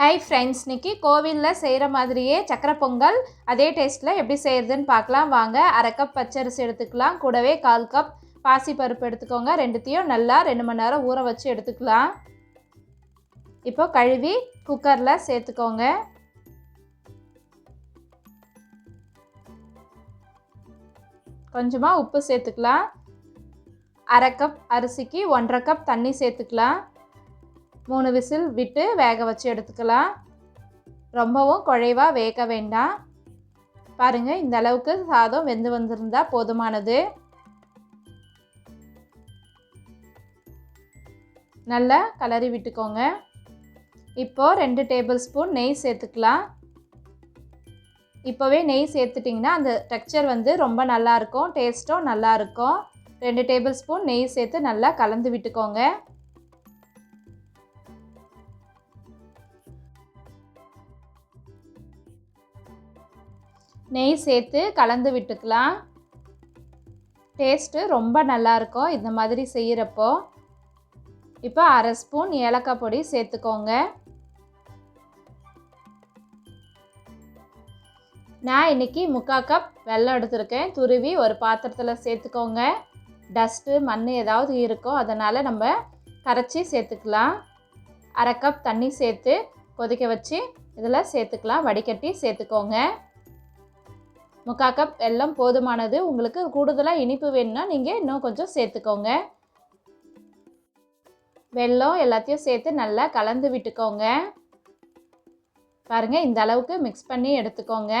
Hi friends இன்றைக்கி கோவிலில் செய்கிற மாதிரியே சக்கரை பொங்கல் அதே டேஸ்ட்டில் எப்படி செய்கிறதுன்னு பார்க்கலாம். வாங்க அரை கப் பச்சரிசி எடுத்துக்கலாம். கூடவே கால் கப் பாசி பருப்பு எடுத்துக்கோங்க. ரெண்டுத்தையும் நல்லா ரெண்டு மணி நேரம் ஊற வச்சு எடுத்துக்கலாம். இப்போ கழுவி குக்கரில் சேர்த்துக்கோங்க. கொஞ்சமாக உப்பு சேர்த்துக்கலாம். அரை கப் அரிசிக்கு ஒன்றரை கப் தண்ணி சேர்த்துக்கலாம். மூணு விசில் விட்டு வேக வச்சு எடுத்துக்கலாம். ரொம்பவும் குழைவாக வேக வேண்டாம். பாருங்கள் இந்த அளவுக்கு சாதம் வெந்து வந்திருந்தா போதுமானது. நல்லா கலரி விட்டுக்கோங்க. இப்போது ரெண்டு டேபிள் ஸ்பூன் நெய் சேர்த்துக்கலாம். இப்போவே நெய் சேர்த்துட்டிங்கன்னா அந்த டெக்ஸ்சர் வந்து ரொம்ப நல்லாயிருக்கும் டேஸ்ட்டும் நல்லாயிருக்கும் ரெண்டு டேபிள் ஸ்பூன் நெய் சேர்த்து நல்லா கலந்து விட்டுக்கோங்க. நெய் சேர்த்து கலந்து விட்டுக்கலாம். டேஸ்ட்டு ரொம்ப நல்லாயிருக்கும். இந்த மாதிரி செய்கிறப்போ இப்போ அரை ஸ்பூன் ஏலக்காய் பொடி சேர்த்துக்கோங்க. நான் இன்றைக்கி முக்கால் கப் வெல்லம் எடுத்திருக்கேன். துருவி ஒரு பாத்திரத்தில் சேர்த்துக்கோங்க. டஸ்ட்டு மண் ஏதாவது இருக்கோ அதனால் நம்ம கரைச்சி சேர்த்துக்கலாம். அரை கப் தண்ணி சேர்த்து கொதிக்க வச்சு இதில் சேர்த்துக்கலாம். வடிகட்டி சேர்த்துக்கோங்க. முக்கால் கப் எல்லாம் போதுமானது. உங்களுக்கு கூடுதலாக இனிப்பு வேணும்னா நீங்கள் இன்னும் கொஞ்சம் சேர்த்துக்கோங்க. வெல்லம் எல்லாத்தையும் சேர்த்து நல்லா கலந்து விட்டுக்கோங்க. பாருங்கள் இந்த அளவுக்கு மிக்ஸ் பண்ணி எடுத்துக்கோங்க.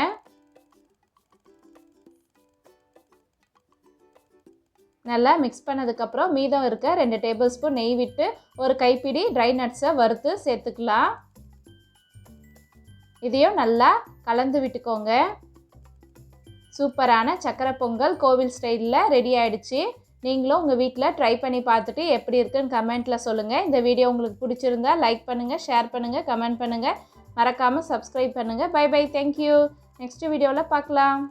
நல்லா மிக்ஸ் பண்ணதுக்கப்புறம் மீதம் இருக்க ரெண்டு டேபிள் ஸ்பூன் நெய் விட்டு ஒரு கைப்பிடி ட்ரை நட்ஸை வறுத்து சேர்த்துக்கலாம். இதையும் நல்லா கலந்து விட்டுக்கோங்க. சூப்பரான சக்கரை பொங்கல் கோவில் ஸ்டைலில் ரெடி ஆகிடுச்சு நீங்களும் உங்கள் வீட்டில் ட்ரை பண்ணி பார்த்துட்டு எப்படி இருக்குன்னு கமெண்ட்டில் சொல்லுங்கள் இந்த வீடியோ உங்களுக்கு பிடிச்சிருந்தா லைக் பண்ணுங்கள் ஷேர் பண்ணுங்கள் கமெண்ட் பண்ணுங்கள் மறக்காமல் சப்ஸ்கிரைப் பண்ணுங்கள் பை பை தேங்க்யூ நெக்ஸ்ட் வீடியோவில் பார்க்கலாம்.